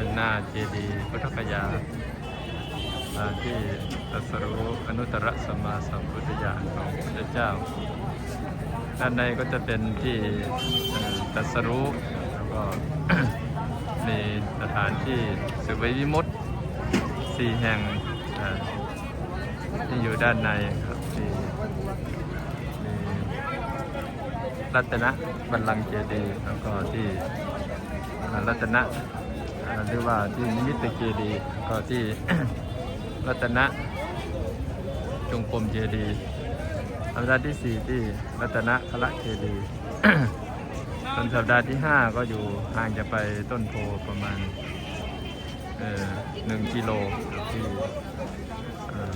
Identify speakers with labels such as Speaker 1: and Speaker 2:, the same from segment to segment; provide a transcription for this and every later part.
Speaker 1: ด้านหน้าเจดีย์พุทธคยาที่ตรัสรู้อนุตตรสัมมาสัมพุทธญาณของพระพุทธเจ้า ด้านในก็จะเป็นที่ตรัสรู้แล้วก็มีสถานที่สุวิวิมุตสี่แห่งที่อยู่ด้านในครับที่มีรัตนบัลลังก์เจดีย์แล้วก็ที่รัตนะ หรือว่าที่นิมิตเจดีก็ที่รัตนะจงกรมเจดีย์สัปดาห์ที่สี่ที่รัตนะคละเจดีย์ส่วนสัปดาห์ที่ 5 ก็อยู่ห่างจะไปต้นโพประมาณเอ่อหนึ่งกิโลที่เอ่อ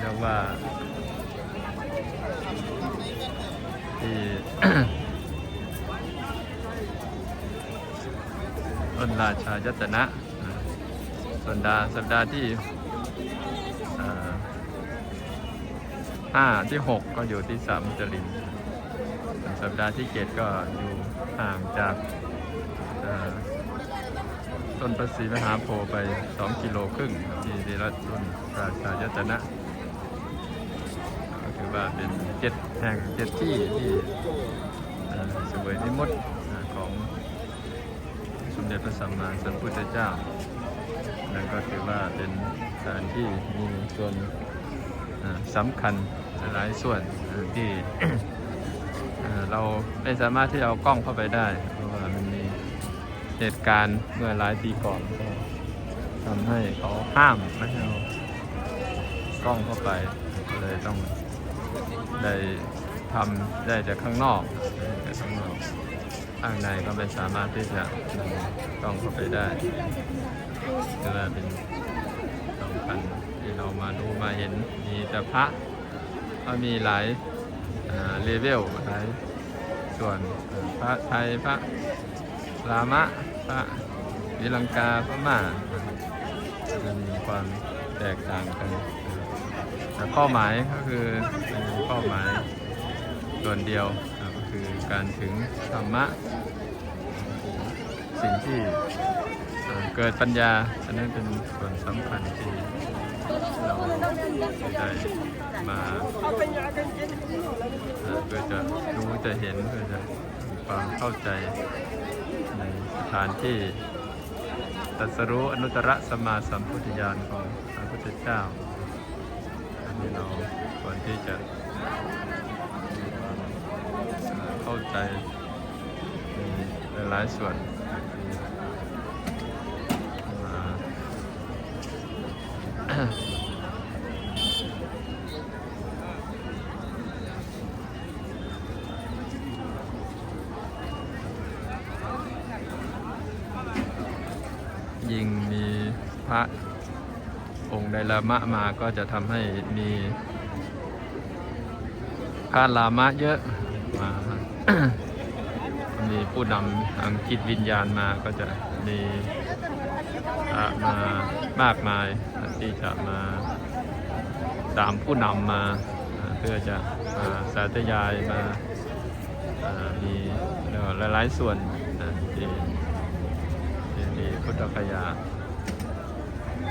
Speaker 1: เรียกว่าที่ นราชายตนะอ่าส่วนดาสัปดาห์ที่ห้าที่6ก็อยู่ที่สามจลินสัปดาห์ที่เจ็ดก็อยู่ห่างจากต้นประสีมหาโพธิ์ไป2กิโลครึ่งที่ดีรัตุนราชายตนะก็คือว่าเป็นเจ็ดแห่งเจ็ดที่ที่สวยนิมุตอ่มเด็จพ ระสัมมาสัมพุทธเจ้านั่นก็ถือว่าเป็นสถานที่มีส่วนสำคัญหลายส่วนที่เราไม่สามารถที่จะเอากล้องเข้าไปได้ เพราะว่ามันมีเหตุการณ์เมื่อหลายปีก่อนก็ทำให้เขาห้ามไม่ให้เอากล้องเข้าไปก็เลยต้องได้ทำได้จากข้างนอกได้จากข้างนอก ข้างในก็ไม่สามารถที่จะนำกล้องเข้าไปได้ก็เลยเป็นสำคัญที่เรามาดูมาเห็นมีแต่พระก็มีหลายเลเวลหลายส่วนพระไทยพระรามะพระวิลังกาพระม่าจะมีความแตกต่างกันแต่เป้าหมายก็คือเป็นเป้าหมายส่วนเดียว คือการถึงธรรมะ สิ่งที่เกิดปัญญาอันนั้นเป็นส่วนสำคัญที่เราได้มาเพื่อจะรู้จะเห็นเพื่อจะมีความเข้าใจในสถานที่ตัสรู้อนุตตรสมาสัมพุทธญาณของพระพุทธเจ้าอันนี้เราควรที่จะ เข้าใจในหลายส่วนมายิ่งมีพระองค์ไดลามะมาก็จะทำให้มีพระลามะเยอะมา มีผู้นำทางจิตวิญญาณมาก็จะมีะมามากมายที่จะมาตามผู้นำมาเพื่อจะมาสาธยายมามีหลายๆส่วนที่ที่มีพุทธคยา